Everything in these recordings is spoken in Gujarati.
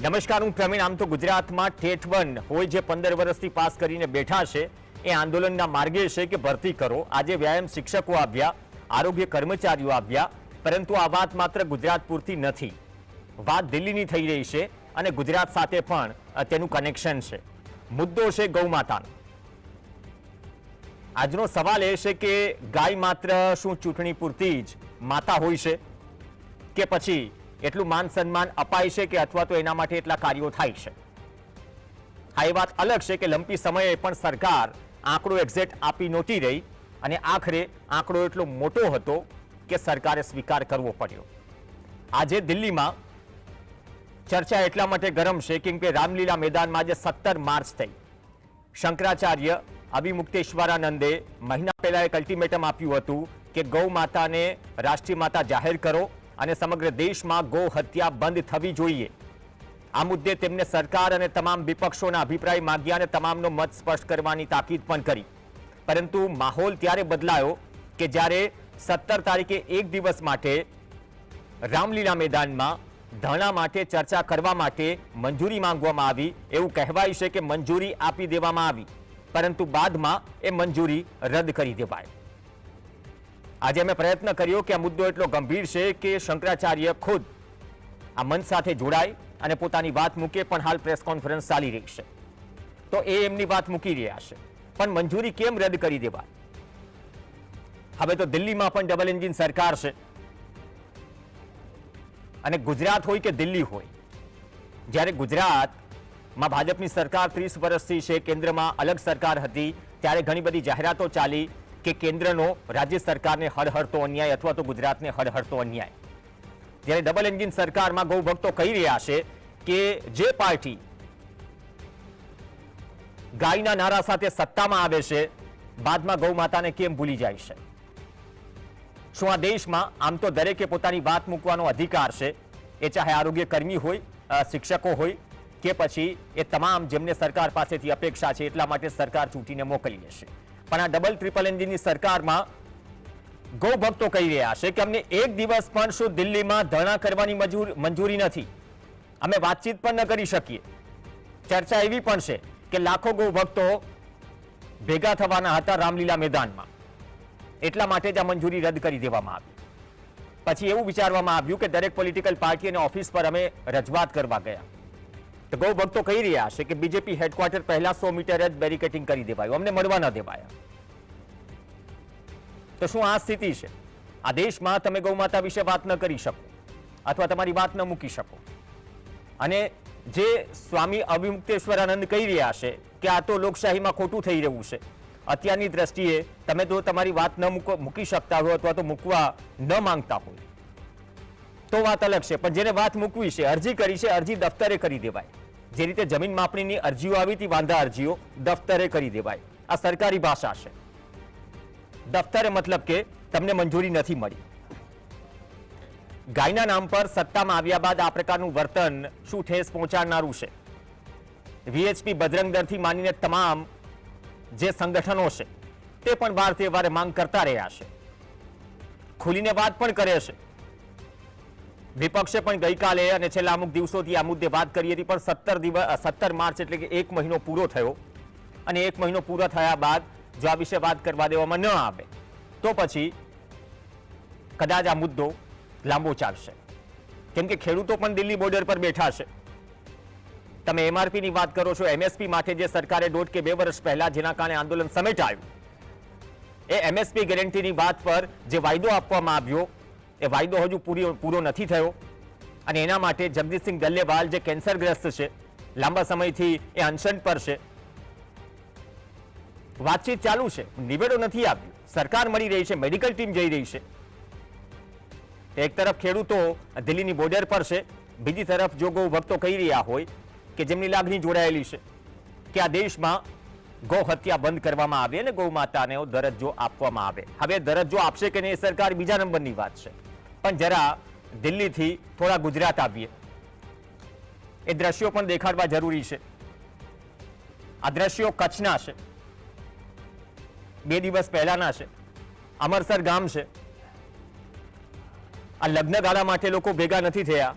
નમસ્કાર, હું પ્રવીણ. આમ તો ગુજરાતમાં ઠેઠ વન હોય જે પંદર વર્ષથી પાસ કરીને બેઠા છે, એ આંદોલનના માર્ગે છે કે ભરતી કરો. આજે વ્યાયામ શિક્ષકો આવ્યા, આરોગ્ય કર્મચારીઓ આવ્યા, પરંતુ આ વાત માત્ર ગુજરાત પૂરતી નથી. વાત દિલ્હીની થઈ રહી છે અને ગુજરાત સાથે પણ તેનું કનેક્શન છે. મુદ્દો છે ગૌમાતાનો. આજનો સવાલ એ છે કે ગાય માત્ર શું ચૂંટણી પૂરતી જ માતા હોય છે કે પછી એટલું માન સન્માન અપાય છે કે અથવા તો એના માટે એટલા કાર્યો થાય છે. હા, એ વાત અલગ છે કે લંપી સમયે પણ સરકાર આંકડો એક્ઝેક્ટ આપી નહોતી રહી અને આખરે આંકડો એટલો મોટો હતો કે સરકારે સ્વીકાર કરવો પડ્યો. આજે દિલ્હીમાં ચર્ચા એટલા માટે ગરમ છે કેમ કે રામલીલા મેદાનમાં આજે સત્તર માર્ચ થઈ. શંકરાચાર્ય અભિમુક્તેશ્વરાનંદે મહિના પહેલા એક અલ્ટિમેટમ આપ્યું હતું કે ગૌ માતાને રાષ્ટ્રીય માતા જાહેર કરો અને સમગ્ર દેશમાં ગૌ હત્યા બંધ થવી જોઈએ. આ મુદ્દે તેમને સરકાર અને તમામ વિપક્ષોના અભિપ્રાય માંગ્યા અને તમામનો મત સ્પષ્ટ કરવાની તાકીદ પણ કરી. પરંતુ માહોલ ત્યારે બદલાયો કે જ્યારે સત્તર તારીખે એક દિવસ માટે રામલીલા મેદાનમાં ધરણા માટે ચર્ચા કરવા માટે મંજૂરી માંગવામાં આવી, એવું કહેવાય છે કે મંજૂરી આપી દેવામાં આવી. પરંતુ બાદમાં એ મંજૂરી રદ કરી દેવાય. આજે અમે પ્રયત્ન કર્યો કે આ મુદ્દો એટલો ગંભીર છે કે શંકરાચાર્ય ખુદ આ મંચ સાથે જોડાય અને પોતાની વાત મૂકે, પણ હાલ પ્રેસ કોન્ફરન્સ ચાલી રહી છે. તો એ એમની વાત મૂકી રહ્યા છે. પણ મંજૂરી કેમ રદ કરી દેવાય? હવે તો દિલ્હીમાં પણ ડબલ એન્જિન સરકાર છે. અને ગુજરાત હોય કે દિલ્હી હોય, જ્યારે ગુજરાતમાં ભાજપની સરકાર ત્રીસ વર્ષથી છે, કેન્દ્રમાં અલગ સરકાર હતી, ત્યારે ઘણી બધી જાહેરાતો ચાલી કે કેન્દ્રનો રાજ્ય સરકારને હડહડતો અન્યાય અથવા તો ગુજરાતને હડહડતો અન્યાય. જ્યારે ડબલ એન્જિન સરકારમાં ગૌભક્તો કહી રહ્યા છે કે જે પાર્ટી ગાયના નારા સાથે સત્તામાં આવે છે, બાદમાં ગૌ માતાને કેમ ભૂલી જાય છે? શું આ દેશમાં આમ તો દરેકે પોતાની વાત મૂકવાનો અધિકાર છે? એ ચાહે આરોગ્ય કર્મી હોય શિક્ષકો હોય, કે પછી એ તમામ જેમને સરકાર પાસેથી અપેક્ષા છે એટલા માટે સરકાર ચૂંટીને મોકલી લેશે પણ આ ડબલ ટ્રિપલ એન્જિનની સરકારમાં ગૌભક્તો કહી રહ્યા છે કે અમને એક દિવસ પણ શું દિલ્હીમાં ધરણા કરવાની મજૂર- નથી. અમે વાતચીત પણ ન કરી શકીએ. ચર્ચા એવી પણ છે કે લાખો ગૌભક્તો ભેગા થવાના હતા રામલીલા મેદાનમાં. એટલા માટે જ આ મંજૂરી રદ કરી દેવામાં આવી. પછી એવું વિચારવામાં આવ્યું કે દરેક પોલિટિકલ પાર્ટી અને ઓફિસ પર અમે રજૂઆત કરવા ગયા. તો ભક્તો કહી રહ્યા છે કે બીજેપી હેડક્વાર્ટર પહેલા સો મીટર જ બેરિકેટિંગ કરી દેવાયું. અમને મળવા ન દેવાયા. તો શું આ સ્થિતિ છે? આ દેશમાં તમે ગૌ માતા વિશે વાત ન કરી શકો. અથવા તમારી વાત ન મૂકી શકો. અને જે સ્વામી અભિમુક્તેશ્વરાનંદ કહી રહ્યા છે કે આ તો લોકશાહીમાં ખોટું થઈ રહ્યું છે. અત્યારની દ્રષ્ટિએ તમે તો તમારી વાત ન મૂકો- શકતા હોય અથવા તો મૂકવા ન માંગતા હોય. તો વાત અલગ છે, પણ જેને વાત મૂકવી છે, અરજી કરી છે, અરજી દફતરે કરી દેવાય. જે રીતે જમીન માપણીની અરજીઓ આવી હતી, વાંધા અરજીઓ દફતરે કરી દેવાય આ સરકારી ભાષા છે. દફતરે મતલબ કે તમને મંજૂરી નથી મળી. ગાયના નામ પર સત્તામાં આવ્યા બાદ આ પ્રકારનું વર્તન શું ઠેસ પહોંચાડનારું છે? વીએચપી બજરંગ દળથી માનીને તમામ જે સંગઠનો છે, તે પણ વાર તહેવારે માંગ કરતા રહ્યા છે. ખુલીને વાત પણ કરે છે. વિપક્ષે પણ ગઈકાલે અને છેલ્લા અમુક દિવસોથી આ મુદ્દે વાત કરી હતી, પણ સત્તર દિવસ સત્તર માર્ચ એટલે કે એક મહિનો પૂરો થયો અને એક મહિનો પૂરો થયા બાદ જો આ વિશે વાત કરવા દેવામાં ન આવે, તો પછી કદાચ આ મુદ્દો લાંબો ચાલશે. કેમ કે ખેડૂતો પણ દિલ્હી બોર્ડર પર બેઠા છે. તમે એમઆરપીની વાત કરો છો, એમએસપી માટે જે સરકારે દોઢ કે બે વર્ષ પહેલા જેના કારણે આંદોલન સમેટાયું, એ એમએસપી ગેરંટીની વાત પર જે વાયદો આપવામાં આવ્યો એ વાયદો હજુ પૂરી પૂરો નથી થયો. અને એના માટે જગદીશસિંહ ગલ્લેવાલ જે કેન્સરગ્રસ્ત છે, લાંબા સમયથી એ અનશન પર છે. વાતચીત ચાલુ છે, નિવેડો નથી આવ્યો. સરકાર મળી રહી છે, મેડિકલ ટીમ જઈ રહી છે. એક તરફ ખેડૂતો દિલ્હીની બોર્ડર પર છે, બીજી તરફ જો ગૌ ભક્તો કહી રહ્યા હોય કે જેમની લાગણી જોડાયેલી છે, કે આ દેશમાં ગૌ હત્યા બંધ કરવામાં આવે અને ગૌ માતાને દરજ્જો આપવામાં આવે. હવે દરજ્જો આપશે કે નહીં એ સરકાર બીજા નંબરની વાત છે. પણ જરા દિલ્હીથી થોડા ગુજરાત આવીએ. એ દ્રશ્યો પણ દેખાડવા જરૂરી છે. આ દ્રશ્યો કચ્છના છે. બે દિવસ પહેલાના છે. અમરસર ગામ છે. આ લગ્નગાળા માટે લોકો ભેગા નથી થયા.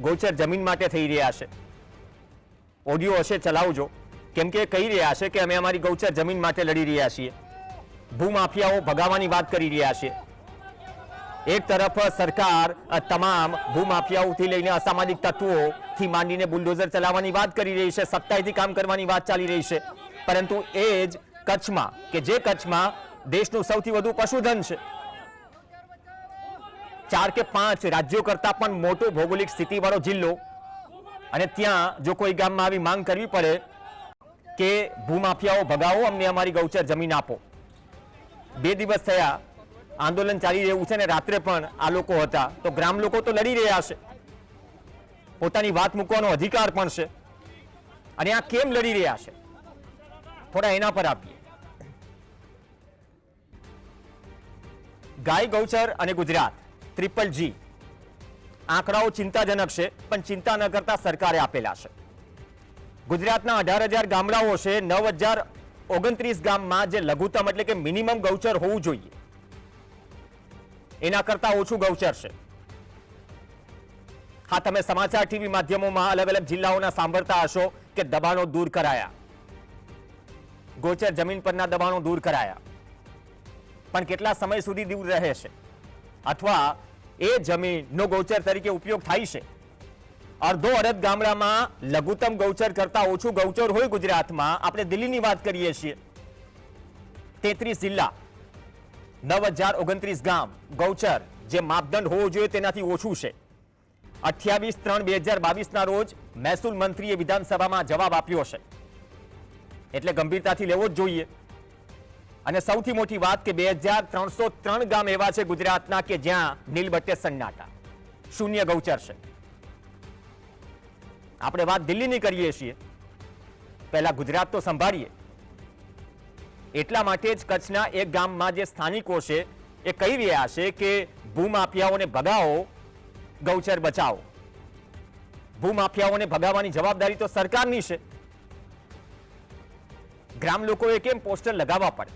ગૌચર જમીન માટે થઈ રહ્યા છે. ઓડિયો હશે ચલાવજો. કેમ કે કહી રહ્યા છે કે અમે અમારી ગૌચર જમીન માટે લડી રહ્યા છીએ. ભૂમાફિયાઓ ભગાવવાની વાત કરી રહ્યા છે એક તરફ સરકાર તમામ ભૂમાફિયાઓથી લઈને અસામાજિક તત્વોથી માંડીને બુલડોઝર ચલાવવાની વાત કરી રહી છે સત્તાઈથી કામ કરવાની વાત ચાલી રહી છે. પરંતુ એ જ કચ્છમાં, કે જે કચ્છમાં દેશનું સૌથી વધુ પશુધન છે. ચાર કે પાંચ રાજ્યો કરતા પણ મોટો ભૌગોલિક સ્થિતિવાળો જિલ્લો. અને ત્યાં જો કોઈ ગામમાં આવી માંગ કરવી પડે કે ભૂમાફિયાઓ ભગાવો, અમને અમારી ગૌચર જમીન આપો. બે દિવસ થયા આંદોલન ચાલી રહ્યું છે ને રાત્રે પણ આ લોકો હતા. તો ગ્રામ લોકો તો લડી રહ્યા છે. પોતાની વાત મૂકવાનો અધિકાર પણ છે. અને આ કેમ લડી રહ્યા છે? થોડા એના પર આપીએ. ગાય, ગૌચર અને ગુજરાત ટ્રિપલ જી. આંકડાઓ ચિંતાજનક છે, પણ ચિંતા ન કરતા સરકારે આપેલા છે. ગુજરાતના અઢાર હજાર ગામડાઓ છે, નવ હજાર ઓગણત્રીસ ગામમાં જે લઘુત્તમ એટલે કે મિનિમમ ગૌચર હોવું જોઈએ. એના કરતા ઓછું ગૌચર છે. હા, તમે સમાચાર ટીવી માધ્યમોમાં અલગ અલગ જિલ્લાઓના સાંભળતા હશો કે દબાણો દૂર કરાયા. ગોચર જમીન પરના દબાણો દૂર કરાયા. પણ કેટલા સમય સુધી દૂર રહે છે? અથવા એ જમીનનો ગૌચર તરીકે ઉપયોગ થાય છે? અડધો અડધ ગામડામાં લઘુત્તમ ગૌચર કરતા ઓછું ગૌચર હોય ગુજરાતમાં. આપણે દિલ્હીની વાત કરીએ છીએ. તેત્રીસ જિલ્લા. નવ હજાર ઓગણત્રીસ ગામ, ગૌચર, જે માપદંડ હોવો જોઈએ તેનાથી ઓછું છે. અઠ્યાવીસ ત્રણ બે હજાર બાવીસના રોજ મહેસૂલ મંત્રીએ વિધાનસભામાં જવાબ આપ્યો છે. એટલે ગંભીરતાથી લેવો જ જોઈએ. અને સૌથી મોટી વાત કે બે હજાર ત્રણસો ત્રણ ગામ એવા છે ગુજરાતના કે જ્યાં નીલબટ્ટે સન્નાટા. શૂન્ય ગૌચર છે. આપણે વાત દિલ્હીની કરીએ છીએ. પહેલા ગુજરાત તો સંભાળીએ. એટલા માટે જ કચ્છના એક ગામમાં જે સ્થાનિકો છે, એ કહી રહ્યા છે કે ભૂમાફિયાઓને ભગાવો, ગૌચર બચાવો. ભૂમાફિયાઓને ભગાવવાની જવાબદારી તો સરકારની છે. ગ્રામ લોકોએ કેમ પોસ્ટર લગાવવા પડે?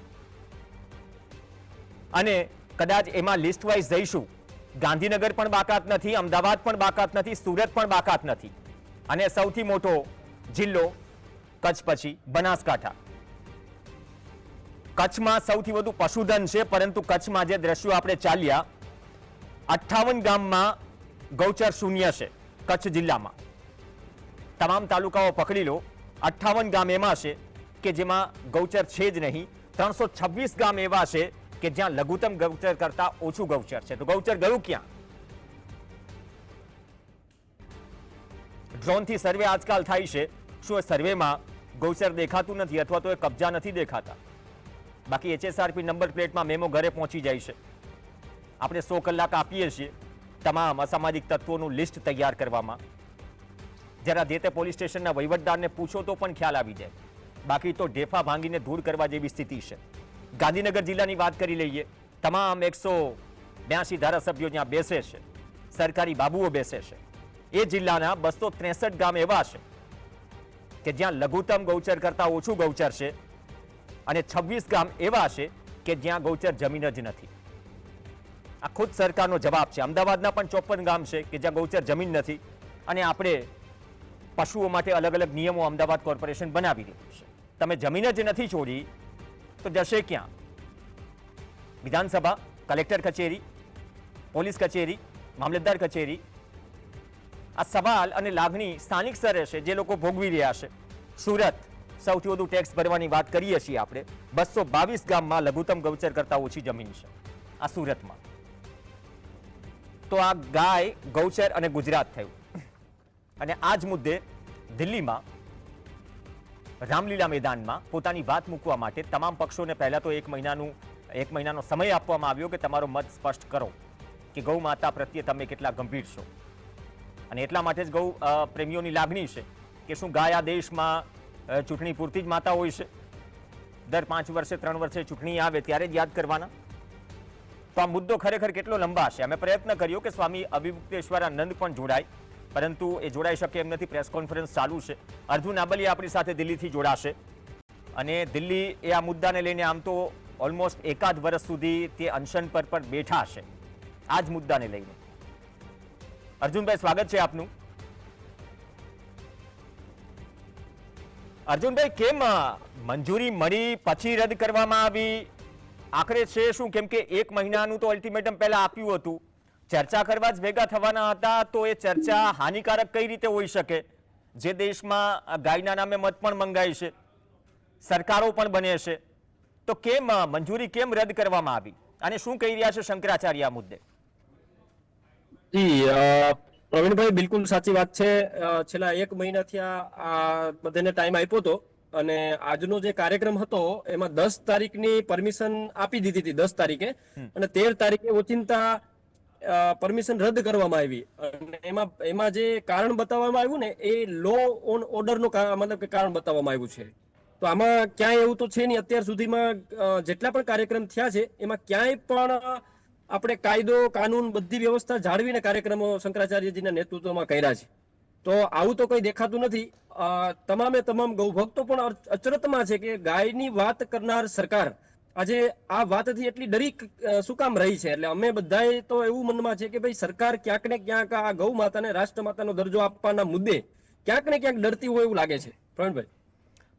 અને કદાચ એમાં લિસ્ટ વાઇઝ જઈશું. ગાંધીનગર પણ બાકાત નથી, અમદાવાદ પણ બાકાત નથી, સુરત પણ બાકાત નથી. અને સૌથી મોટો જિલ્લો કચ્છ પછી બનાસકાંઠા. કચ્છમાં સૌથી વધુ પશુધન છે, પરંતુ કચ્છમાં જે દ્રશ્યો આપણે ચાલ્યા, અઠ્ઠાવન ગામમાં ગૌચર શૂન્ય છે કચ્છ જિલ્લામાં. તમામ તાલુકાઓ પકડી લો. અઠ્ઠાવન ગામ એમાં છે કે જેમાં ગૌચર છે જ નહીં. ત્રણસો છવ્વીસ ગામ એવા છે કે જ્યાં લઘુત્તમ ગૌચર કરતા ઓછું ગૌચર છે. તો ગૌચર ગયું ક્યાં? ડ્રોનથી સર્વે આજકાલ થાય છે. શું એ સર્વેમાં ગૌચર દેખાતું નથી અથવા તો એ કબજા નથી દેખાતા? બાકી એચએસઆરપી નંબર પ્લેટમાં મેમો ઘરે પહોંચી જાય છે. આપણે સો કલાક આપીએ છીએ તમામ અસામાજિક તત્વોનું લિસ્ટ તૈયાર કરવામાં. જરા જે તે પોલીસ સ્ટેશનના વહીવટદારને પૂછો તો પણ ખ્યાલ આવી જાય. બાકી તો ઢેફા ભાંગીને દૂર કરવા જેવી સ્થિતિ છે. ગાંધીનગર જિલ્લાની વાત કરી લઈએ. તમામ એકસો બ્યાસી ધારાસભ્યો જ્યાં બેસે છે. સરકારી બાબુઓ બેસે છે. એ જિલ્લાના બસો ત્રેસઠ ગામ એવા છે કે જ્યાં લઘુત્તમ ગૌચર કરતાં ઓછું ગૌચર છે. અને છવ્વીસ ગામ એવા છે કે જ્યાં ગૌચર જમીન જ નથી. આ ખુદ સરકારનો જવાબ છે. અમદાવાદના પણ ચોપન ગામ છે કે જ્યાં ગૌચર જમીન નથી અને આપણે પશુઓ માટે અલગ અલગ નિયમો અમદાવાદ કોર્પોરેશન બનાવી રહ્યું છે. તમે જમીન જ નથી છોડી, તો જશે ક્યાં? વિધાનસભા, કલેક્ટર કચેરી, પોલીસ કચેરી, મામલતદાર કચેરી. આ સવાલ અને લાગણી સ્થાનિક સ્તરે છે, જે લોકો ભોગવી રહ્યા છે. સુરત સૌથી વધુ ટેક્સ ભરવાની વાત કરીએ છીએ આપણે. બસો બાવીસ ગામમાં લઘુત્તમ ગૌચર કરતા ઓછી જમીન છે. આ સુરતમાં. તો આ ગાય, ગૌચર અને ગુજરાત થયું. અને આ જ મુદ્દે દિલ્હીમાં રામલીલા મેદાનમાં પોતાની વાત મૂકવા માટે તમામ પક્ષોને પહેલા તો એક મહિનાનું, એક મહિનાનો સમય આપવામાં આવ્યો કે તમારો મત સ્પષ્ટ કરો કે ગૌ માતા પ્રત્યે તમે કેટલા ગંભીર છો. અને એટલા માટે જ ગૌ પ્રેમીઓની લાગણી છે કે શું ગાય આ દેશમાં ચૂંટણી પૂરતી જ માતા હોય છે. દર પાંચ વર્ષે, ત્રણ વર્ષે ચૂંટણી આવે ત્યારે જ યાદ કરવાના. તો આ મુદ્દો ખરેખર કેટલો લંબા હશે? અમે પ્રયત્ન કર્યો કે સ્વામી અભિમુક્તેશ્વરાનંદ પણ જોડાય, પરંતુ એ જોડાઈ શકે એમ નથી. પ્રેસ કોન્ફરન્સ ચાલુ છે. અર્જુન આબલી આપણી સાથે દિલ્હીથી જોડાશે. અને દિલ્હી એ આ મુદ્દાને લઈને આમ તો ઓલમોસ્ટ એકાદ વર્ષ સુધી તે અનશન પર પણ બેઠા છે આ જ મુદ્દાને લઈને. અર્જુનભાઈ, સ્વાગત છે આપનું. અર્જુનભાઈ, કેમ મંજૂરી મળી પછી રદ કરવામાં આવી? આખરે છે શું? કેમ કે એક મહિનાનું તો અલ્ટિમેટમ પહેલા આપ્યું હતું. ચર્ચા કરવા જ ભેગા થવાના હતા, તો એ ચર્ચા હાનિકારક કઈ રીતે હોઈ શકે? જે દેશમાં ગાયના નામે મત પણ મંગાય છે. સરકારો પણ બને છે. તો કેમ મંજૂરી કેમ રદ કરવામાં આવી? અને શું કહી રહ્યા છે શંકરાચાર્ય મુદ્દે? પ્રવીણભાઈ બિલકુલ સાચી વાત છે. છેલ્લા એક મહિનાથી આ બધાને ટાઈમ આપ્યો હતો અને આજનો જે કાર્યક્રમ હતો એમાં દસ તારીખની પરમિશન આપી દીધી હતી દસ તારીખે. અને તેર તારીખે ઓચિંતા પરમિશન રદ કરવામાં આવી. અને એમાં એમાં જે કારણ બતાવવામાં આવ્યું ને એ લો ઓન ઓર્ડરનું મતલબ કે કારણ બતાવવામાં આવ્યું છે. તો આમાં ક્યાંય એવું તો છે નહીં અત્યાર સુધીમાં જેટલા પણ કાર્યક્રમ થયા છે એમાં ક્યાંય પણ આપણે કાયદો, કાનૂન બધી વ્યવસ્થા જાળવીને કાર્યક્રમો શંકરાચાર્યજીના નેતૃત્વમાં કર્યા છે. તો આવું તો કંઈ દેખાતું નથી. તમામે તમામ ગૌભક્તો પણ અચરતમાં છે કે ગાયની વાત કરનાર સરકાર આજે આ વાતથી એટલી ડરી શું કામ રહી છે? એટલે અમે બધાએ તો એવું મનમાં છે કે ભાઈ સરકાર ક્યાંક ને ક્યાંક આ ગૌ માતાને, રાષ્ટ્રમાતાનો દરજ્જો આપવાના મુદ્દે ક્યાંક ને ક્યાંક ડરતી હોય એવું લાગે છે. પ્રવીણભાઈ.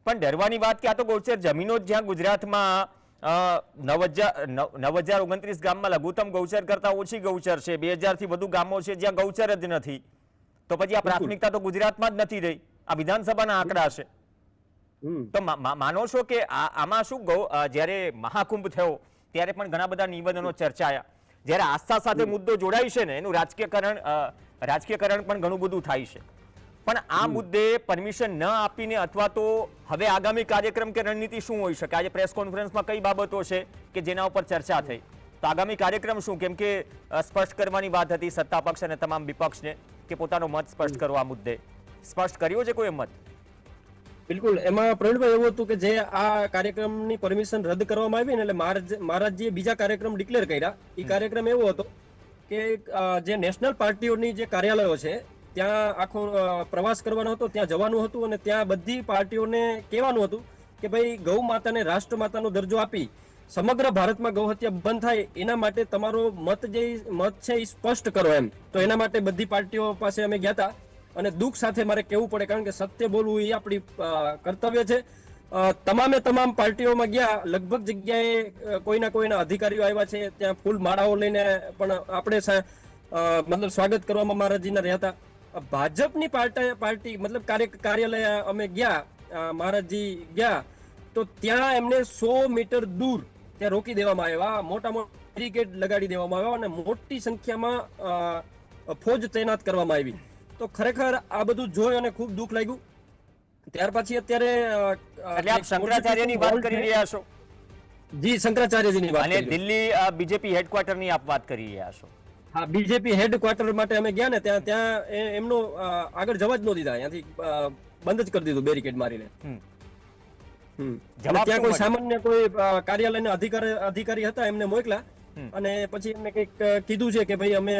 પણ ડરવાની વાત ક્યાં તો ગૌચર જમીનો જ જ્યાં ગુજરાતમાં નવ હજાર ઓગણત્રીસ ગામમાં લઘુત્તમ ગૌચર કરતા ઓછી ગૌચર છે. બે હજારથી વધુ ગામો છે જ્યાં ગૌચર જ નથી. તો પછી આ પ્રાથમિકતા તો ગુજરાતમાં જ નથી રહી. આ વિધાનસભાના આંકડા છે. તો માનો છો કે આમાં શું ગૌ જ્યારે મહાકુંભ થયો ત્યારે પણ ઘણા બધા નિવેદનો ચર્ચાયા. જ્યારે આસ્થા સાથે મુદ્દો જોડાય છે ને એનું રાજકીયકરણ રાજકીયકરણ પણ ઘણું બધું થાય છે. પણ આ મુદ્દે પરમિશન ન આપીને અથવા તો હવે આગામી કાર્યક્રમ કે રણનીતિ શું હોઈ શકે? આજે પ્રેસ કોન્ફરન્સમાં કઈ બાબતો છે કે જેના ઉપર ચર્ચા થઈ? તો આગામી કાર્યક્રમ શું? કેમ કે સ્પષ્ટ કરવાની વાત હતી સત્તા પક્ષ અને તમામ વિપક્ષને કે પોતાનો મત સ્પષ્ટ કરો આ મુદ્દે. સ્પષ્ટ કર્યો છે કોઈ મત? બિલકુલ. એમાં પ્રવીણભાઈ એવું હતું કે જે આ કાર્યક્રમની પરમિશન રદ કરવામાં આવી ને એટલે મહારાજ મહારાજજીએ બીજા કાર્યક્રમ ડિક્લેર કર્યા. એ કાર્યક્રમ એવો હતો કે જે નેશનલ પાર્ટીઓની જે કાર્યાલયો છે ત્યાં આખો પ્રવાસ કરવાનો હતો, ત્યાં જવાનું હતું અને ત્યાં બધી પાર્ટીઓને કહેવાનું હતું કે ભાઈ, ગૌ માતાને રાષ્ટ્ર માતાનો દરજ્જો આપી, સમગ્ર ભારતમાં ગૌ હત્યા બંધ થાય, એના માટે તમારો મત જે મત છે એ સ્પષ્ટ કરો એમ. તો એના માટે બધી પાર્ટીઓ પાસે અમે ગયા હતા અને દુઃખ સાથે મારે કહેવું પડે કારણ કે સત્ય બોલવું એ આપણી કર્તવ્ય છે. તમામે તમામ પાર્ટીઓમાં ગયા, લગભગ જગ્યાએ કોઈના કોઈના અધિકારીઓ આવ્યા છે, ત્યાં ફૂલ માળાઓ લઈને પણ આપણે મતલબ સ્વાગત કરવામાં મહારાજજીના રહ્યા હતા ભાજપની પાર્ટી પાર્ટી મતલબ કાર્યાલય અમે ગયા મહારાજજી ગયા તો ત્યાં એમને સો મીટર દૂર ત્યાં રોકી દેવામાં આવ્યા મોટા મોટા બેરિકેડ લગાડી દેવામાં આવ્યા અને મોટી સંખ્યામાં ફોજ તૈનાત કરવામાં આવી. તો ખરેખર આ બધું જોઈ અને ખૂબ દુઃખ લાગ્યું. ત્યાર પછી અત્યારે એટલે આપ શંકરાચાર્યની વાત કરી રહ્યા છો? જી શંકરાચાર્યજીની વાત અને દિલ્હી બીજેપી હેડક્વાર્ટરની આપ વાત કરી રહ્યા છો. હા બીજેપી હેડક્વાર્ટર માટે અમે ગયા ને ત્યાં ત્યાં એમનો આગળ જવા જ ન દીધા. અહીંયાથી બંધ જ કરી દીધું બેરિકેડ મારીને. ત્યાં કોઈ સામાન્ય કોઈ કાર્યાલયના અધિકારી અધિકારી હતા એમને મોકલા અને પછી એમને કંઈક કીધું છે કે ભાઈ અમે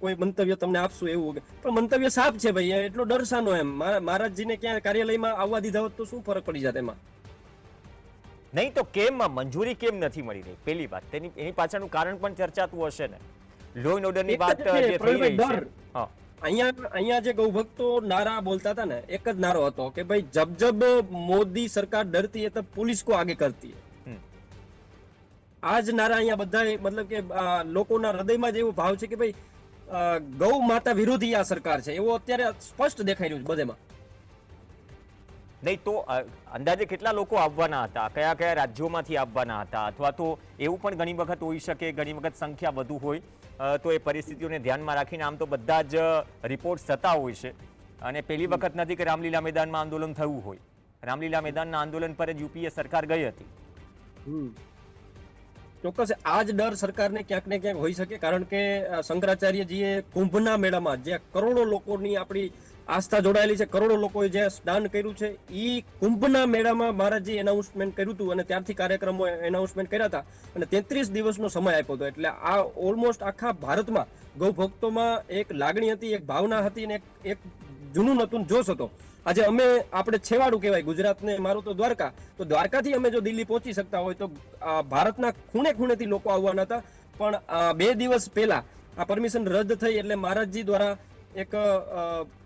કોઈ મંતવ્ય તમને આપશું એવું પણ મંતવ્ય સાફ છે ભાઈ એટલો ડર શાનો એમ. મહા- મહારાજજીને ક્યાં કાર્યાલયમાં આવવા દીધા હોત તો શું ફરક પડી જાત એમાં? નહીં તો કેમ મંજૂરી કેમ નથી મળી રહી? પેલી વાત. તેની એની પાછળનું કારણ પણ ચર્ચાતું હશે ને. લો ઓર્ડરની વાત જે થઈ રહી છે. અહીંયા અહીંયા જે ગૌભક્તો નારા બોલતા હતા ને એક જ નારો હતો કે ભાઈ જબ જબ મોદી સરકાર ડરતી હે પોલીસ કો આગે કરતી હે. આ જ નારા અહીંયા બધા મતલબ કે લોકોના હૃદયમાં જ એવો ભાવ છે કે ભાઈ ગૌ માતા વિરોધી આ સરકાર છે. એવો અત્યારે સ્પષ્ટ દેખાઈ રહ્યું છે બધેમાં. નહીં તો અંદાજે કેટલા લોકો આવવાના હતા? કયા કયા રાજ્યોમાંથી આવવાના હતા? અથવા તો એવું પણ ઘણી વખત હોઈ શકે ઘણી વખત સંખ્યા વધુ હોય. તો એ પરિસ્થિતિઓને ધ્યાનમાં રાખીને આમ તો બધા જ રિપોર્ટ થતા હોય છે. અને પહેલી વખત નથી કે રામલીલા મેદાનમાં આંદોલન થયું હોય. રામલીલા મેદાનના આંદોલન પર જ યુપીએ સરકાર ગઈ હતી. ચોક્કસ આ જ ડર સરકારને ક્યાંક ને ક્યાંક હોઈ શકે કારણ કે શંકરાચાર્યજીએ કુંભના મેળામાં જ્યાં કરોડો લોકોની આપણી આસ્થા જોડાયેલી છે. કરોડો લોકોએ જે દાન કર્યું છે એ કુંભના મેળામાં મહારાજજી એનાઉન્સમેન્ટ કર્યું હતું અને ત્યારથી કાર્યક્રમો એનાઉન્સમેન્ટ કર્યા હતા. અને તેત્રીસ દિવસનો સમય આપ્યો હતો. એટલે આ ઓલમોસ્ટ આખા ભારતમાં ગૌ ભક્તોમાં એક લાગણી હતી, એક ભાવના હતી અને એક જૂનું નતું જોશ હતો. આજે અમે, આપણે છેવાડું કહેવાય, ગુજરાતને, મારું તો દ્વારકા. તો દ્વારકાથી અમે જો દિલ્હી પહોંચી શકતા હોય તો ભારતના ખૂણે ખૂણેથી લોકો આવવાના હતા. પણ બે દિવસ પહેલા આ પરમિશન રદ થઈ એટલે મહારાજજી દ્વારા એક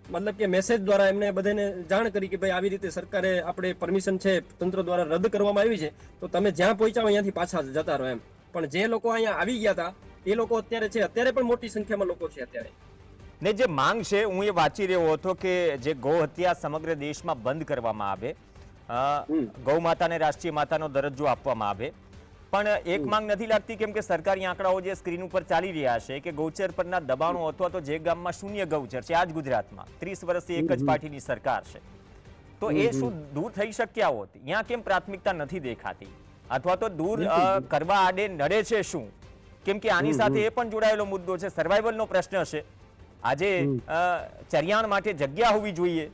મતલબ કે મેસેજ દ્વારા એમને બધાને જાણ કરી કે ભાઈ આવી રીતે સરકારે આપણે પરમિશન છે તંત્ર દ્વારા રદ કરવામાં આવી છે તો તમે જ્યાં પહોંચ્યા હોય અહીંયાથી પાછા જતા રહો એમ. પણ જે લોકો અહીંયા આવી ગયા હતા એ લોકો અત્યારે છે અત્યારે પણ મોટી સંખ્યામાં લોકો છે અત્યારે. ને જે માંગ છે હું એ વાંચી રહ્યો હતો કે જે ગૌ હત્યા સમગ્ર દેશમાં બંધ કરવામાં આવે ગૌ માતાને રાષ્ટ્રીય માતાનો દરજ્જો આપવામાં આવે. પણ એક માંગ નથી લાગતી કેમ કે સરકારી આંકડાઓ જે સ્ક્રીન ઉપર ચાલી રહ્યા છે કે ગૌચર પરના દબાણો અથવા તો જે ગામમાં શૂન્ય ગૌચર છે આજ ગુજરાતમાં ત્રીસ વર્ષથી એક જ પાર્ટીની સરકાર છે. તો એ શું દૂર થઈ શક્યા હોત? ત્યાં કેમ પ્રાથમિકતા નથી દેખાતી? અથવા તો દૂર કરવા આડે નડે છે શું? કેમ કે આની સાથે એ પણ જોડાયેલો મુદ્દો છે સર્વાઈવલનો પ્રશ્ન છે. આજે ચરિયાણ માટે જગ્યા હોવી જોઈએ.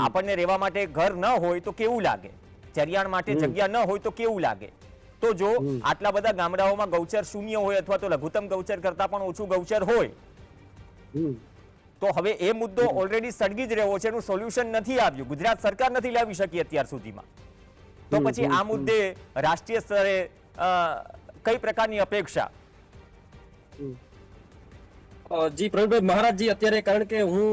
આપણને રહેવા માટે ઘર ન હોય તો કેવું લાગે? ચરિયાણ માટે જગ્યા ન હોય તો કેવું લાગે? તો જો આટલા બધા ગામડાઓમાં ગૌચર શૂન્ય હોય અથવા તો લઘુત્તમ ગૌચર કરતા પણ ઓછું ગૌચર હોય. તો હવે એ મુદ્દો ઓલરેડી સળગી જ રહ્યો છે એનું સોલ્યુશન નથી આવ્યું. ગુજરાત સરકાર નથી લાવી શકી અત્યાર સુધીમાં. તો પછી આ મુદ્દે રાષ્ટ્રીય સ્તરે કઈ પ્રકારની અપેક્ષા? જી પ્રવીણભાઈ મહારાજજી અત્યારે કારણ કે હું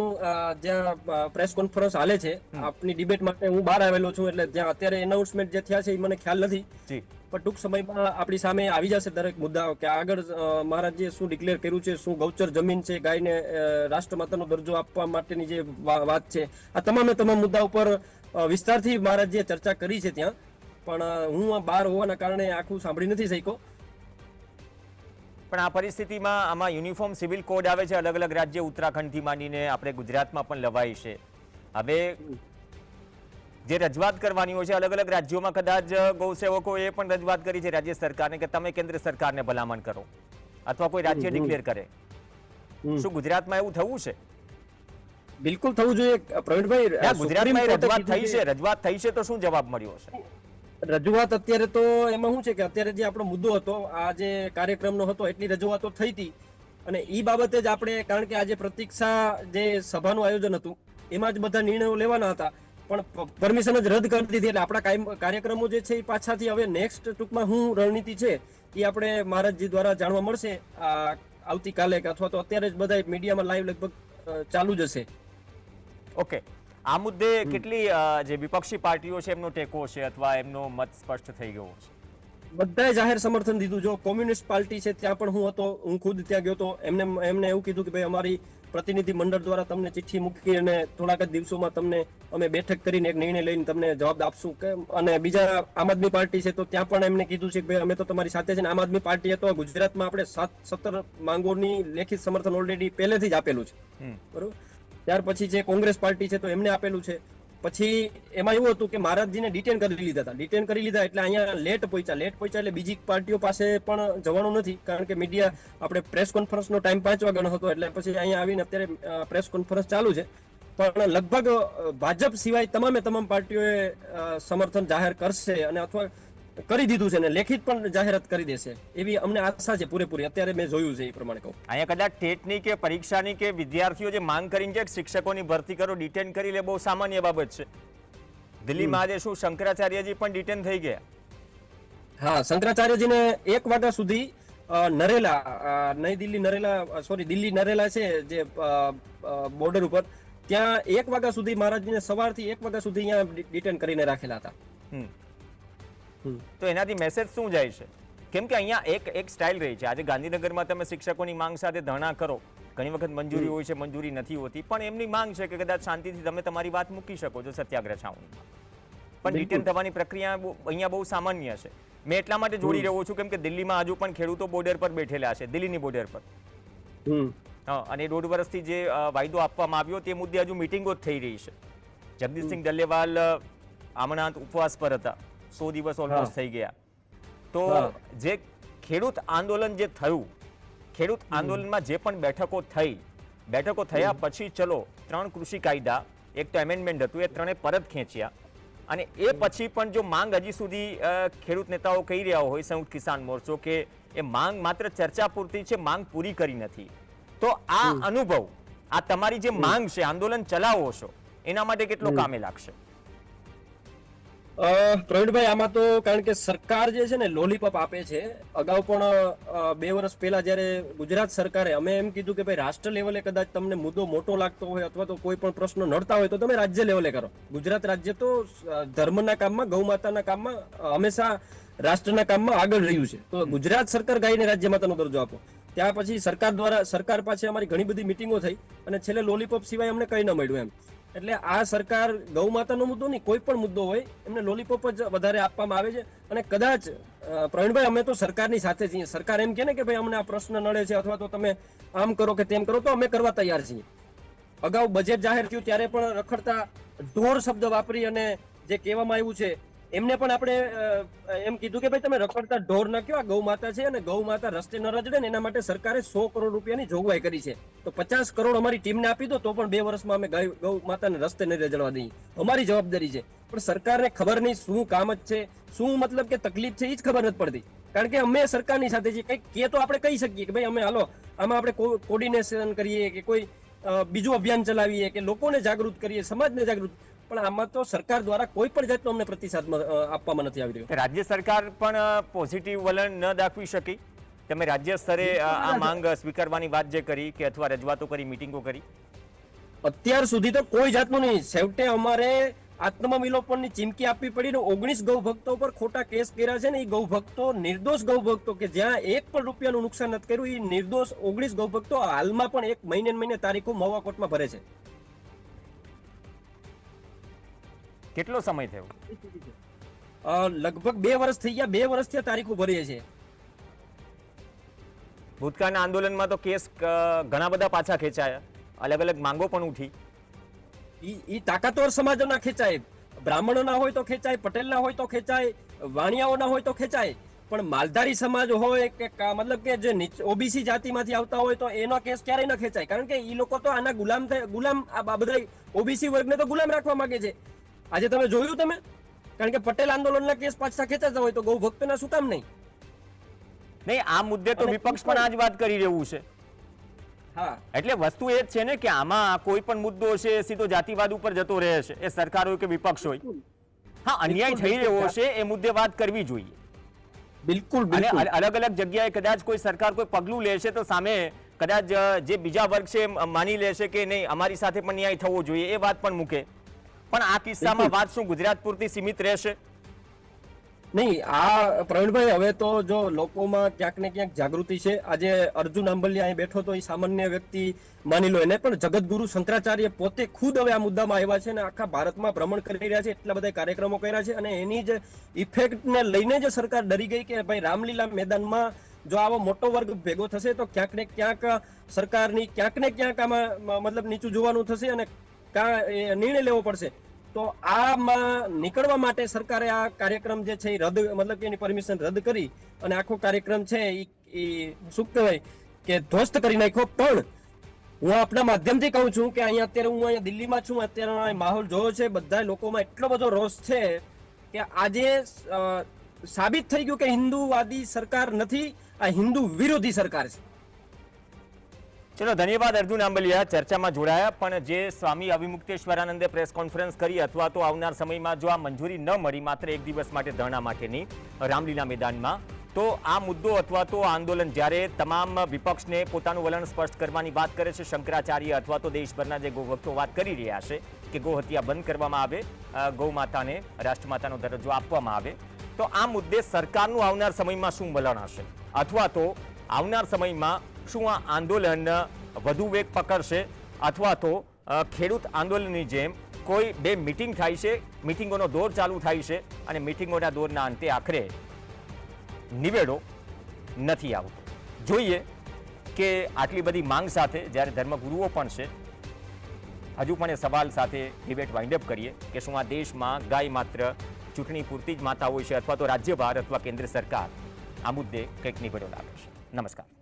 જ્યાં પ્રેસ કોન્ફરન્સ હાલે છે આપની ડિબેટ માટે હું બહાર આવેલો છું એટલે જ્યાં અત્યારે એનાઉન્સમેન્ટ જે થયા છે એ મને ખ્યાલ નથી. જી. પણ ટૂંક સમયમાં આપણી સામે આવી જશે દરેક મુદ્દાઓ કે આગળ મહારાજે શું ડિક્લેર કર્યું છે, શું ગૌચર જમીન છે, ગાયને રાષ્ટ્રમાતાનો દરજ્જો આપવા માટેની જે વાત છે, આ તમામે તમામ મુદ્દા ઉપર વિસ્તારથી મહારાજે ચર્ચા કરી છે ત્યાં. પણ હું બહાર હોવાના કારણે આખું સાંભળી નથી શક્યો. પણ આ પરિસ્થિતિમાં આમાં યુનિફોર્મ સિવિલ કોડ આવે છે, અલગ અલગ રાજ્ય ઉત્તરાખંડથી માંડીને આપણે ગુજરાતમાં પણ લવાય છે. હવે જે રજૂઆત કરવાની હોય છે અલગ અલગ રાજ્યોમાં કદાચ ગૌસેવકોએ પણ રજૂઆત કરી છે રાજ્ય સરકારને કે તમે કેન્દ્ર સરકારને ભલામણ કરો અથવા કોઈ રાજ્ય ડિક્લેર કરે. શું ગુજરાતમાં એવું થવું છે? બિલકુલ થવું જોઈએ. પ્રવીણભાઈ ગુજરાતમાં રજૂઆત થઈ છે. રજૂઆત થઈ છે તો શું જવાબ મળ્યો છે રજૂઆત અત્યારે તો એમાં શું છે કે અત્યારે જે આપણો મુદ્દો હતો આ જે કાર્યક્રમનો હતો એટલી રજૂઆતો થઈ હતી. અને ઈ બાબતે જ આપણે કારણ કે આજે પ્રતીક્ષા જે સભાનું આયોજન હતું એમાં જ બધા નિર્ણયો લેવાના હતા. પણ પરમિશન જ રદ કરી દીધી. એટલે આપણા કાર્યક્રમો જે છે એ પાછાથી હવે નેક્સ્ટ ટૂંકમાં શું રણનીતિ છે એ આપણે મહારાજજી દ્વારા જાણવા મળશે. આવતીકાલે કે અથવા તો અત્યારે જ બધા મીડિયામાં લાઈવ લગભગ ચાલુ જ હશે. ઓકે આ મુદ્દે કેટલી જે વિપક્ષી પાર્ટીઓ છે એમનો ટેકો છે અથવા એમનો મત સ્પષ્ટ થઈ ગયો છે? બધાએ જાહેર સમર્થન દીધું. જો કોમ્યુનિસ્ટ પાર્ટી છે ત્યાં પણ હું હતો હું ખુદ ત્યાં ગયો હતો. એમને એમને એવું કીધું કે ભાઈ અમારી પ્રતિનિધિ મંડળ દ્વારા તમને ચિઠ્ઠી મૂકી અને થોડાક જ દિવસોમાં તમને અમે બેઠક કરીને એક નિર્ણય લઈને તમને જવાબ આપશું. કે અને બીજા આમ આદમી પાર્ટી છે તો ત્યાં પણ એમને કીધું છે કે ભાઈ અમે તો તમારી સાથે છે ને આમ આદમી પાર્ટીએ તો ગુજરાતમાં આપણે સાત સત્તર માંગોની લેખિત સમર્થન ઓલરેડી પહેલેથી જ આપેલું છે. બરોબર? ત્યાર પછી જે કોંગ્રેસ પાર્ટી છે તો એમને આપેલું છે. પછી એમાં એવું હતું કે મહારાજજીને ડિટેન કરી લીધા હતા. ડિટેન કરી લીધા એટલે અહીંયા લેટ પહોંચ્યા. લેટ પહોંચ્યા એટલે બીજી પાર્ટીઓ પાસે પણ જવાનું નથી કારણ કે મીડિયા આપણે પ્રેસ કોન્ફરન્સનો ટાઈમ પાંચ વાગ્યાનો હતો એટલે પછી અહીંયા આવીને અત્યારે પ્રેસ કોન્ફરન્સ ચાલુ છે. પણ લગભગ ભાજપ સિવાય તમામે તમામ પાર્ટીઓએ સમર્થન જાહેર કરશે અને અથવા કરી દીધું છે ને લેખિત પણ જાહેરાત કરી દેશે. એવી અમને આશા છે પૂરેપૂરી. અત્યારે મેં જોયું છે એ પ્રમાણે કહું. અહીંયા કદાચ ટેટની કે પરીક્ષાની કે વિદ્યાર્થીઓ જે માંગ કરીને છે શિક્ષકોની ભરતી કરો ડિટેન કરી લે બહુ સામાન્ય બાબત છે. દિલ્હીમાં આજે શું શંકરાચાર્યજી પણ ડિટેન થઈ ગયા? હા શંકરાચાર્યજીને એક વાગ્યા સુધી નરેલા નઈ દિલ્હી નરેલા સોરી દિલ્હી નરેલા છે જે બોર્ડર ઉપર ત્યાં એક વાગ્યા સુધી મહારાજજીને સવારથી એક વાગ્યા સુધી અહીંયા ડિટેન કરીને રાખેલા હતા. તો એનાથી મેસેજ શું જાય છે? કેમ કે અહીંયા એક એક સ્ટાઇલ રહી છે. આજે ગાંધીનગરમાં તમે શિક્ષકોની માંગ સાથે ધરણા કરો. ઘણી વખત મંજૂરી હોય છે મંજૂરી નથી હોતી. પણ એમની માંગ છે કે કદાચ શાંતિથી તમે તમારી વાત મૂકી શકો છો સત્યાગ્રહ છાવણીમાં. પણ રિટર્ન થવાની પ્રક્રિયા અહીંયા બહુ સામાન્ય છે. મેં એટલા માટે જોડી રહ્યો છું કેમ કે દિલ્હીમાં હજુ પણ ખેડૂતો બોર્ડર પર બેઠેલા છે દિલ્હીની બોર્ડર પર. અને દોઢ વર્ષથી જે વાયદો આપવામાં આવ્યો તે મુદ્દે હજુ મિટિંગો જ થઈ રહી છે. જગદીશસિંહ ડલ્લેવાલ આમણાંત ઉપવાસ પર હતા. સો દિવસ ઓલમોસ્ટ થઈ ગયા. તો જે ખેડૂત આંદોલન જે થયું ખેડૂત આંદોલનમાં જે પણ બેઠકો થઈ બેઠકો થયા પછી ચલો ત્રણ કૃષિ કાયદા એક તો એમેન્ડમેન્ટ હતું એ ત્રણે પરત ખેંચ્યા. અને એ પછી પણ જો માંગ હજી સુધી ખેડૂત નેતાઓ કહી રહ્યા હોય સંયુક્ત કિસાન મોરચો કે એ માંગ માત્ર ચર્ચા પૂરતી છે માંગ પૂરી કરી નથી. તો આ અનુભવ આ તમારી જે માંગ છે આંદોલન ચલાવો છો એના માટે કેટલો કામે લાગશે? પ્રવીણભાઈ, આમાં તો કારણ કે સરકાર જે છે ને લોલીપોપ આપે છે, અગાઉ પણ બે વર્ષ પહેલા જ્યારે ગુજરાત સરકારે અમે એમ કીધું કે ભાઈ, રાષ્ટ્ર લેવલે કદાચ તમને મુદ્દો મોટો લાગતો હોય અથવા તો કોઈ પણ પ્રશ્નો નડતા હોય તો તમે રાજ્ય લેવલે કરો. ગુજરાત રાજ્ય તો ધર્મના કામમાં, ગૌ માતાના કામમાં હંમેશા રાષ્ટ્રના કામમાં આગળ રહ્યું છે. તો ગુજરાત સરકાર ગાયને રાજ્ય માતાનો દરજ્જો આપો. ત્યાં પછી સરકાર દ્વારા, સરકાર પાસે અમારી ઘણી બધી મિટિંગો થઈ અને છેલ્લે લોલીપોપ સિવાય અમને કંઈ ન મળ્યું એમ. એટલે આ સરકાર ગૌ માતાનો મુદ્દો નહીં, કોઈ પણ મુદ્દો હોય, એમને લોલીપોપ જ વધારે આપવામાં આવે છે. અને કદાચ પ્રવીણભાઈ, અમે તો સરકારની સાથે છીએ. સરકાર એમ કહે ને કે ભાઈ, અમને આ પ્રશ્ન નડે છે અથવા તો તમે આમ કરો કે તેમ કરો, તો અમે કરવા તૈયાર છીએ. અગાઉ બજેટ જાહેર થયું, ત્યારે પણ રખડતા ઢોર શબ્દ વાપરી અને જે કહેવામાં આવ્યું છે એમને પણ આપણે એમ કીધું કે ભાઈ તમે રખડતા ઢોર ન કયો આ ગૌ માતા છે અને ગૌ માતા રસ્તે ન રજડે ને એના માટે સરકારે સો કરોડ રૂપિયાની જોગવાઈ કરી છે. તો પચાસ કરોડ અમારી ટીમને આપી દો તો પણ બે વર્ષમાં અમે ગૌ માતાને રસ્તે નહીં રજડવા દઈએ. અમારી જવાબદારી છે. પણ સરકારને ખબર નહીં શું કામ જ છે, શું મતલબ કે તકલીફ છે, એ જ ખબર નથી પડતી. કારણ કે અમે સરકારની સાથે છીએ. કંઈક કે તો આપણે કહી શકીએ કે ભાઈ અમે હાલો, આમાં આપણે કોર્ડિનેશન કરીએ કે કોઈ બીજું અભિયાન ચલાવીએ કે લોકોને જાગૃત કરીએ, સમાજને જાગૃત પણ આમાં તો સરકાર દ્વારા કોઈ પણ જાતનો અમને પ્રતિસાદ આપવામાં નથી આવી રહ્યો. રાજ્ય સરકાર પણ પોઝિટિવ વલણ ન દાખવી શકી. તમે રાજ્ય સ્તરે આ માંગ સ્વીકારવાની વાત જે કરી કે અથવા રજૂઆતો કરી મિટિંગો કરી? અત્યાર સુધી તો કોઈ જાતનું નહીં. છેવટે અમારે આત્મવિલોપનની ચીમકી આપવી પડી ને ઓગણીસ ગૌ ભક્તો પર ખોટા કેસ કર્યા છે ને એ ગૌ ભક્તો નિર્દોષ ગૌ ભક્તો કે જ્યાં એક પણ રૂપિયાનું નુકસાન નથી કર્યું એ નિર્દોષ ઓગણીસ ગૌ ભક્તો હાલમાં પણ એક મહિને મહિને તારીખો મહુવા કોર્ટમાં ભરે છે. કેટલો સમય થયો? લગભગ બે વર્ષ થઈ ગયા. બે વર્ષથી આ તારીખો ભરીએ છે. ભૂતકાળના આંદોલનમાં તો કેસ ઘણા બધા પાછા ખેંચાયા. અલગ અલગ માંગો પણ ઉઠી. ઈ ઈ તાકાતવર સમાજોના ખેંચાય. બ્રાહ્મણોના હોય તો ખેંચાય પટેલના હોય તો ખેંચાય વાણિયાઓના હોય તો ખેંચાય. પણ માલધારી સમાજ હોય કે મતલબ કે જે ઓબીસી જાતિમાંથી આવતા હોય તો એનો કેસ ક્યારેય ન ખેંચાય. કારણ કે એ લોકો તો આના ગુલામ થાય ગુલામ આ બધા ઓબીસી વર્ગને તો ગુલામ રાખવા માંગે છે. આજે તમે જોયું તમે? કારણ કે પટેલ આંદોલનના કેસ પાછા ખેંચાતા હોય તો ગૌ ભક્તના શું કામ નહીં? નહીં આ મુદ્દે તો વિપક્ષ પણ આજ વાત કરી રહ્યું છે. હા. એટલે વસ્તુ એ જ છે ને કે આમાં કોઈ પણ મુદ્દો છે એ સીધો જાતિવાદ ઉપર જતો રહે છે એ સરકાર હોય કે વિપક્ષ હોય. હા અન્યાય થઈ રહ્યો છે એ મુદ્દે વાત કરવી જોઈએ. બિલકુલ અને અલગ અલગ જગ્યાએ કદાચ કોઈ સરકાર કોઈ પગલું લેશે તો સામે કદાચ જે બીજા વર્ગ છે માની લેશે કે નહીં અમારી સાથે પણ ન્યાય થવો જોઈએ એ વાત પણ મૂકે. પણ આ કિસ્સામાં વાત શું ગુજરાત પૂરતી સીમિત રહેશે? નહીં આ પ્રવીણભાઈ હવે તો જો લોકોમાં ક્યાંક ને ક્યાંક જાગૃતિ છે. આજે અર્જુન આંબલિયા અહીં બેઠો તો એ સામાન્ય વ્યક્તિ માની લો એને પણ જગતગુરુ શંકરાચાર્ય પોતે ખુદ હવે આ મુદ્દામાં આવ્યા છે અને આખા ભારતમાં ભ્રમણ કરી રહ્યા છે એટલા બધા કાર્યક્રમો કર્યા છે અને એની જ ઇફેક્ટને લઈને જ સરકાર ડરી ગઈ કે ભાઈ રામલીલા મેદાનમાં જો આવો મોટો વર્ગ ભેગો થશે તો ક્યાંક ને ક્યાંક સરકારની ક્યાંક ને ક્યાંક આમાં મતલબ નીચું જોવાનું થશે અને નિર્ણય લેવો પડશે. તો આમાં નીકળવા માટે સરકારે આ કાર્યક્રમ જે છે એ રદ, મતલબ કે એની પરમિશન રદ કરી અને આખો કાર્યક્રમ છે એ શું કહેવાય કે ધ્વસ્ત કરી નાખ્યો. પણ હું આપણા માધ્યમથી કહું છું કે અહીંયા અત્યારે હું અહીંયા દિલ્હીમાં છું, અત્યારે અહીં માહોલ જોયો છે બધા લોકોમાં એટલો બધો રોષ છે કે આજે સાબિત થઈ ગયું કે હિન્દુવાદી સરકાર નથી, આ હિન્દુ વિરોધી સરકાર છે. ચલો, ધન્યવાદ અર્જુન આંબલિયા. ચર્ચામાં જોડાયા, પણ જે સ્વામી અવિમુક્તેશ્વરાનંદે પ્રેસ કોન્ફરન્સ કરી અથવા તો આવનાર સમયમાં જો આ મંજૂરી ન મળી, માત્ર એક દિવસ માટે ધરણા માટેની રામલીલા મેદાનમાં, તો આ મુદ્દો અથવા તો આંદોલન જ્યારે તમામ વિપક્ષને પોતાનું વલણ સ્પષ્ટ કરવાની વાત કરે છે, શંકરાચાર્ય અથવા તો દેશભરના જે ગૌભક્તો વાત કરી રહ્યા છે કે ગૌહત્યા બંધ કરવામાં આવે ગૌમાતાને રાષ્ટ્રમાતાનો દરજ્જો આપવામાં આવે, તો આ મુદ્દે સરકારનું આવનાર સમયમાં શું વલણ હશે? અથવા તો આવનાર સમયમાં શું આ આંદોલન વધુ વેગ પકડશે અથવા તો ખેડૂત આંદોલનની જેમ કોઈ બે મિટિંગ થાય છે, મિટિંગોનો દોર ચાલુ થાય છે અને મિટિંગોના દોરના અંતે આખરે નિવેડો નથી આવતો. જોઈએ કે આટલી બધી માંગ સાથે જ્યારે ધર્મગુરુઓ પણ છે, હજુ પણ એ સવાલ સાથે ડિબેટ વાઇન્ડ અપ કરીએ કે શું આ દેશમાં ગાય માત્ર ચૂંટણી પૂરતી જ માતા હોય છે અથવા તો રાજ્યભાર અથવા કેન્દ્ર સરકાર? આ મુદ્દે કંઈક નિવેડો લાવે છે. નમસ્કાર.